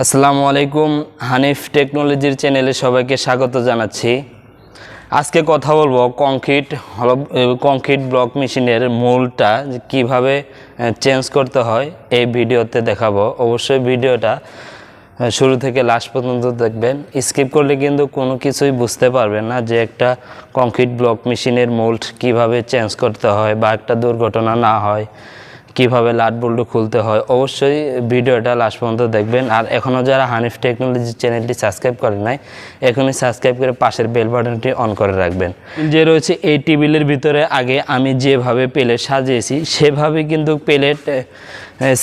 আসসালামু আলাইকুম, হানিফ টেকনোলজির চ্যানেলে সবাইকে স্বাগত জানাচ্ছি। আজকে কথা বলব কংক্রিট কংক্রিট ব্লক মেশিনের মূলটা কীভাবে চেঞ্জ করতে হয় এই ভিডিওতে দেখাবো। অবশ্যই ভিডিওটা শুরু থেকে লাস্ট পর্যন্ত দেখবেন। স্কিপ করলে কিন্তু কোনো কিছুই বুঝতে পারবেন না যে একটা কংক্রিট ব্লক মেশিনের মোল্ড কীভাবে চেঞ্জ করতে হয় বা একটা দুর্ঘটনা না হয়। কীভাবে লাট বল্টু খুলতে হয়, অবশ্যই ভিডিওটা লাস্ট পর্যন্ত দেখবেন। আর এখনও যারা হানিফ টেকনোলজি চ্যানেলটি সাবস্ক্রাইব করেন নাই, এখনই সাবস্ক্রাইব করে পাশের বেল বাটনটি অন করে রাখবেন। যে রয়েছে এই টেবিলের ভিতরে আগে আমি যেভাবে প্লেট সাজিয়েছি, সেভাবে কিন্তু প্লেট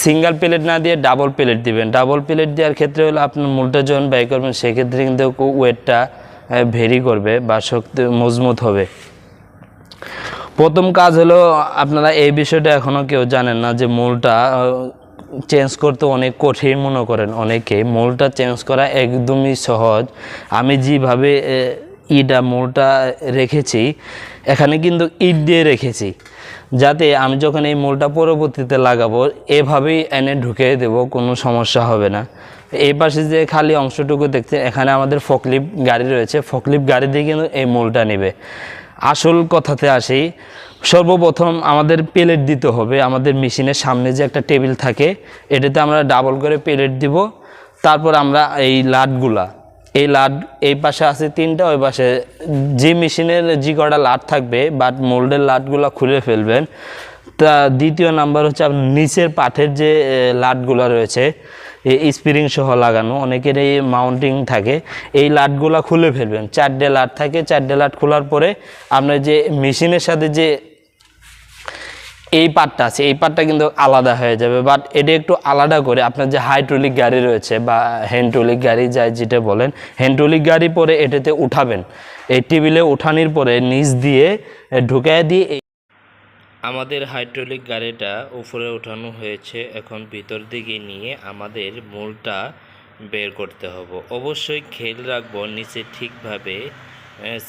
সিঙ্গেল প্লেট না দিয়ে ডাবল প্লেট দিবেন। ডাবল প্লেট দেওয়ার ক্ষেত্রে হলো আপনার মূলটা যখন ব্যয় করবেন, সেক্ষেত্রে কিন্তু ওয়েটটা ভেরি করবে বা শক্তি, মজবুত হবে। প্রথম কাজ হলো আপনারা এই বিষয়টা এখনও কেউ জানেন না যে মূলটা চেঞ্জ করতে অনেক কঠিন মনে করেন অনেকে। মূলটা চেঞ্জ করা একদমই সহজ। আমি যেভাবে ইটা, মূলটা রেখেছি, এখানে কিন্তু ইট দিয়ে রেখেছি। যাতে আমি যখন এই মূলটা পরবর্তীতে লাগাবো, এভাবেই এনে ঢুকে দেব, কোনো সমস্যা হবে না। এই পাশে যে খালি অংশটুকু দেখতে এখানে আমাদের ফকলিপ গাড়ি রয়েছে। ফকলিপ গাড়ি দিয়ে কিন্তু এই মূলটা নেবে। আসল কথাতে আসি, সর্বপ্রথম আমাদের প্লেট দিতে হবে, আমাদের মেশিনের সামনে যে একটা টেবিল থাকে, এটাতে আমরা ডাবল করে প্লেট দিব, তারপর আমরা এই লাটগুলা, এই লাট, এই পাশে আছে তিনটা, ওই পাশে যে মেশিনের যে কটা লাট থাকবে বাট মোল্ডের লাটগুলা খুলে ফেলবেন। তা দ্বিতীয় নাম্বার হচ্ছে আপনার নিচের পাঠের যে লাটগুলো রয়েছে স্প্রিং সহ লাগানো, অনেকের এই মাউন্টিং থাকে। এই লাটগুলা খুলে ফেলবেন। চারটে লাট থাকে, চারটে লাট খোলার পরে আপনার যে মেশিনের সাথে যে এই পার্টটা আছে, এই পার্টটা কিন্তু আলাদা হয়ে যাবে। বাট এটা একটু আলাদা করে আপনার যে হাইড্রোলিক গাড়ি রয়েছে বা হ্যান্ড্রোলিক গাড়ি যাই যেটা বলেন হ্যান্ড্রোলিক গাড়ি পরে এটাতে উঠাবেন। এই টেবিলে উঠানির পরে নিচ দিয়ে ঢুকায় দিয়ে আমাদের হাইড্রোলিক গাড়িটা উপরে ওঠানো হয়েছে, এখন ভিতর দিকে নিয়ে আমাদের মূলটা বের করতে হবে। অবশ্যই খেয়াল রাখব নিচে ঠিকভাবে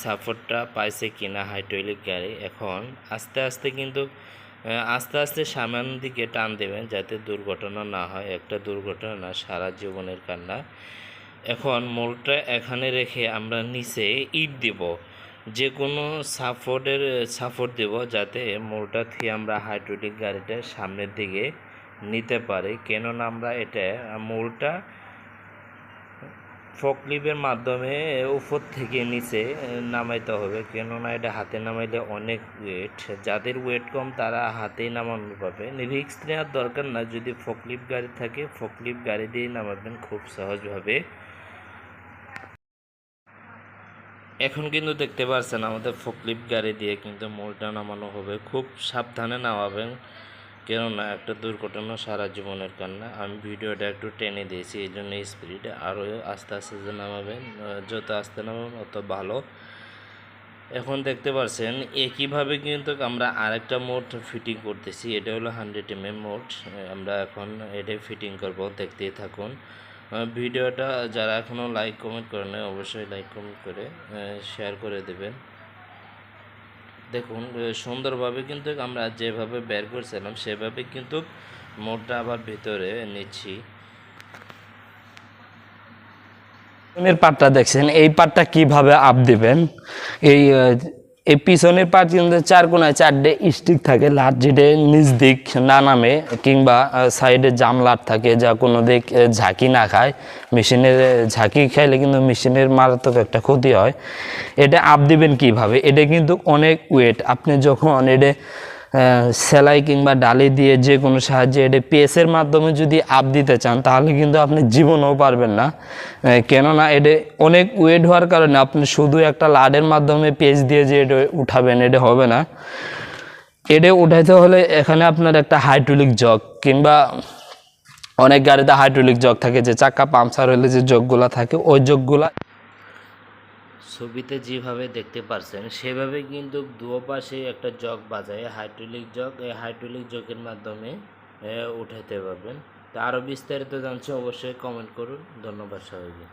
সাপোর্টটা পাইছে কিনা হাইড্রোলিক গাড়ি। এখন আস্তে আস্তে কিন্তু আস্তে আস্তে সামনের দিকে টান দেবেন যাতে দুর্ঘটনা না হয়। একটা দুর্ঘটনা না, সারা জীবনের কান্না। এখন মোলটা এখানে রেখে আমরা নিচে ইট দিব। যে কোনো সাপোর্টের, সাপোর্ট দেব যাতে মোলটা থেকে আমরা হাইড্রোলিক গাড়িটা সামনের দিকে নিতে পারি। কেননা আমরা এটা মোলটা ফকলিপের মাধ্যমে উপর থেকে নিচে নামাইতে হবে। কেননা এটা হাতে নামাইলে অনেক ওয়েট যাদের ওয়েট কম, তারা হাতেই নামানো পাবে। রিক্স নেওয়ার দরকার না। যদি ফকলিপ গাড়ি থাকে, ফকলিপ গাড়ি দিয়ে নামাবেন খুব সহজভাবে। এখন কিন্তু দেখতে পাচ্ছেন আমাদের ফকলিপ গাড়ি দিয়ে কিন্তু মোড়টা নামানো হবে। খুব সাবধানে নামাবেন, কেননা একটা দুর্ঘটনা সারা জীবনের কান্না। আমি ভিডিওটা একটু টেনে দিয়েছি, এই জন্য স্পিড আরও আস্তে আস্তে যে নামাবেন যত আস্তে নামাবেন অত ভালো। এখন দেখতে পাচ্ছেন একইভাবে কিন্তু আমরা আরেকটা মোড ফিটিং করতেছি, এটা হলো হান্ড্রেড এম এম মোড। আমরা এখন এটাই ফিটিং করব, দেখতেই থাকুন। ভিডিওটা যারা এখনও লাইক কমেন্ট করে নেয়, অবশ্যই লাইক কমেন্ট করে শেয়ার করে দেবেন। দেখুন সুন্দরভাবে কিন্তু আমরা যেভাবে বের করছিলাম, সেভাবে কিন্তু মোডটা আবার ভিতরে নিচ্ছি। পাটটা দেখছেন, এই পাটটা কীভাবে আপ দিবেন? এই এই পিছনের পাট কিন্তু চার কোনায় চারটে স্টিক থাকে, লাট যেটে নিজ দিক না নামে, কিংবা সাইডে জাম লাট থাকে যা কোনো দিক ঝাঁকি না খায়। মেশিনের ঝাঁকি খাইলে কিন্তু মেশিনের মারাত্মক একটা ক্ষতি হয়। এটা আপ দিবেন কীভাবে? এটা কিন্তু অনেক ওয়েট আপনি যখন এটা সেলাই কিংবা ডালি দিয়ে যে কোনো সাহায্যে এটা পেসের মাধ্যমে যদি আপ দিতে চান, তাহলে কিন্তু আপনি জীবনেও পারবেন না। কেননা এটা অনেক ওয়েট হওয়ার কারণে আপনি শুধু একটা লাডের মাধ্যমে পেজ দিয়ে যে এটা উঠাবেন, এটা হবে না। এটা উঠাইতে হলে এখানে আপনার একটা হাইড্রোলিক জগ কিংবা অনেক গাড়িতে হাইড্রোলিক জগ থাকে, যে চাকা পাম্পসার হলে যে জগগুলা থাকে, ওই জগগুলা ছবিতে যেভাবে দেখতে পারছেন, সেভাবে কিন্তু দুপাশে একটা জগ বাজায় হাইড্রোলিক জগ। এই হাইড্রোলিক জগের মাধ্যমে উঠাতে পারবেন। তো আরও বিস্তারিত জানছি অবশ্যই কমেন্ট করুন। ধন্যবাদ সবাইকে।